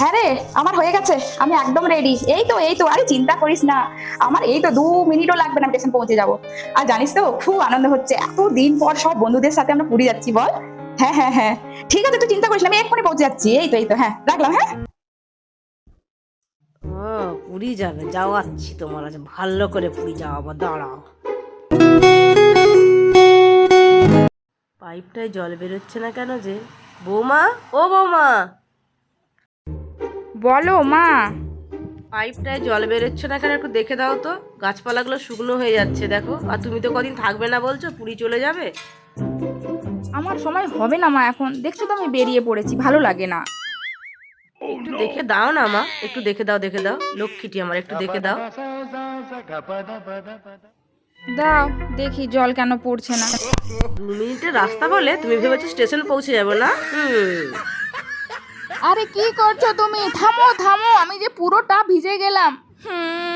হ্যাঁ রে, আমার হয়ে গেছে, আমি একদম রেডি এই তো এই তো, আরে চিন্তা করিস না। আমার এই তো দু মিনিটও লাগবে না স্টেশন পৌঁছে যাব। আর জানিস তো, খুব আনন্দ হচ্ছে। এত দিন পর সব বন্ধুদের সাথে আমরা পুরী যাচ্ছি, বল। হ্যাঁ হ্যাঁ হ্যাঁ। ঠিক আছে, তুই চিন্তা করিস না, আমি এক্ষুনি পৌঁছে যাচ্ছি। এই তো এই তো হ্যাঁ রাখলাম হ্যাঁ। ও, পুরী যাবে যাওয়াচ্ছি তোমার আছে ভালো করে পুরী যাওয়াবো দাঁড়াও। পাইপটায় জল বেরোচ্ছে না কেন যে? বৌমা, ও বৌমা। বলো মা। পাইপটায় জল বেরোচ্ছে না কেন? একটু দেখে দাও তো। গাছপালাগুলো শুকনো হয়ে যাচ্ছে দেখো। আর তুমি তো কদিন থাকবে না বলছো পুরী চলে যাবে? আমার সময় হবে না মা এখন। দেখছ তো আমি বেরিয়ে পড়েছি ভালো লাগে না। একটু দেখে দাও না মা। একটু দেখে দাও দেখে দাও। লক্ষ্মীটি আমার একটু দেখে দাও। দাও দেখি জল কেন পড়ছে না। দু মিনিটের রাস্তা বলে তুমি ভেবেছো স্টেশন পৌঁছে যাব না? হুম। আরে কি করছ তুমি থামো থামো আমি যে পুরোটা ভিজে গেলাম হুম।